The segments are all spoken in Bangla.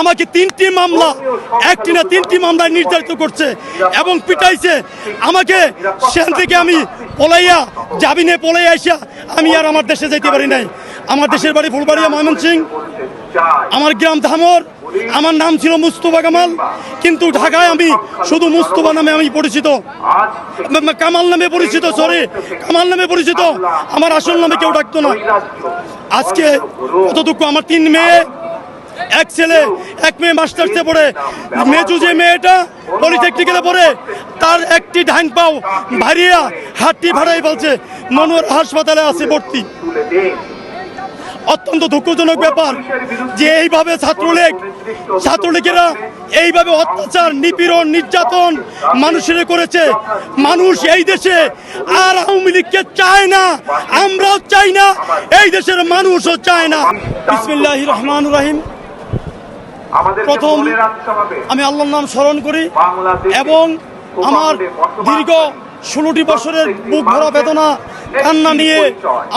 আমাকে তিনটি মামলা, একটি না তিনটি মামলায় নির্ধারিত করছে এবং পিটাইছে। আমাকে সেখান থেকে আমি পলাইয়া জামিনে পলাইয়া আইসা আমি আর আমার দেশে যেতে পারি নাই। আমার দেশের বাড়ি ফুলবাড়িয়া, ময়মনসিং। আমার গ্রাম ধামর। আমার নাম ছিল মুস্তফা কামাল। কিন্তু ঢাকায় আমি শুধু মুস্তফা নামে আমি পরিচিত। কামাল নামে পরিচিত সরি কামাল নামে পরিচিত। আমার আসল নামে কেউ ডাকতো না। আজকে কত আমার তিন মেয়ে এক ছেলে, এক মেয়ে মাস্টার্সে পড়ে। মেজু যে মেয়েটা পলিটেকনিক্যালে পড়ে, তার একটি ডাইন পাও ভারিয়া হাতটি ভাড়াই বলছে মনোহর হাসপাতালে আছে ভর্তি। অত্যন্ত দুঃখজনক ব্যাপার যে এইভাবে ছাত্রলীগ, ছাত্রলীগেরা এইভাবে অত্যাচার, নিপীড়ন, নির্যাতন মানুষের করেছে। মানুষ এই দেশে আর আওয়ামী লীগকে চায় না, আমরাও চাই না, এই দেশের মানুষও চায় না। বিসমিল্লাহ রহমান রাহিম। প্রথম আমি আল্লাহর নাম স্মরণ করি এবং আমার দীর্ঘ ষোলোটি বছরের বুক ভরা বেদনা কান্না নিয়ে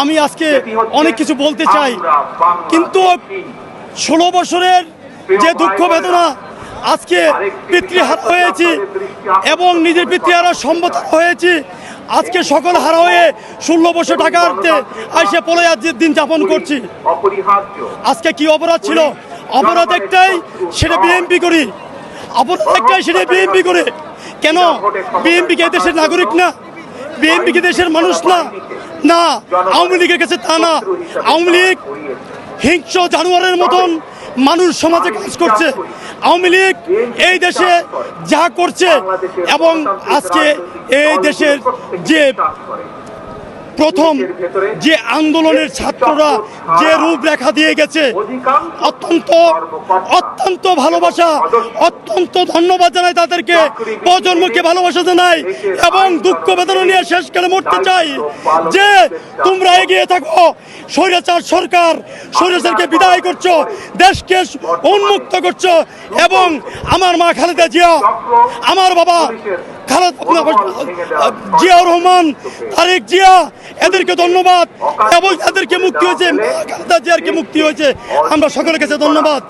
আমি আজকে অনেক কিছু বলতে চাই। কিন্তু ষোলো বছরের যে দুঃখ বেদনা আজকে পিতৃহারা হয়েছি এবং নিজের পিতৃ পিতৃহারা সম্মত হয়েছি। আজকে সকল হারা হয়ে ষোলো বছর টাকা আনতে আইসে পলে আজ দিন যাপন করছি। আজকে কি অপরাধ ছিল? অপরাধ একটাই, সেটা বিএমপি করি। অপরাধ একটাই, সেটা বিএমপি করে। কেন? বিএমপি কে দেশের নাগরিক না? বিএমপি কে দেশের মানুষ না? না, আওয়ামী লীগের কাছে তা না। আওয়ামী লীগ হিংস্র জানোয়ারের মতন মানুষ সমাজে কাজ করছে। আওয়ামী লীগ এই দেশে যা করছে এবং আজকে এই দেশের যে প্রথম যে আন্দোলনের ছাত্ররা যে রূপরেখা দিয়ে গেছে অত্যন্ত অত্যন্ত ভালোবাসা অত্যন্ত ধন্যবাদ জানাই তাদেরকে প্রজন্মকে ভালোবাসা জানাই এবং দুঃখ বেদনা নিয়ে শেষ শেষকালে মরতে চাই যে তোমরা এগিয়ে থাকো। স্বৈরাচার সরকার স্বৈরাচারকে বিদায় করছ দেশকে উন্মুক্ত করছ এবং আমার মা খালেদা জিয়া আমার বাবা জিয়াউর রহমান, তারেক জিয়া, এদেরকে ধন্যবাদ। এবং এদেরকে মুক্তি হয়েছে জিয়ারকে মুক্তি হয়েছে। আমরা সকলের কাছে ধন্যবাদ।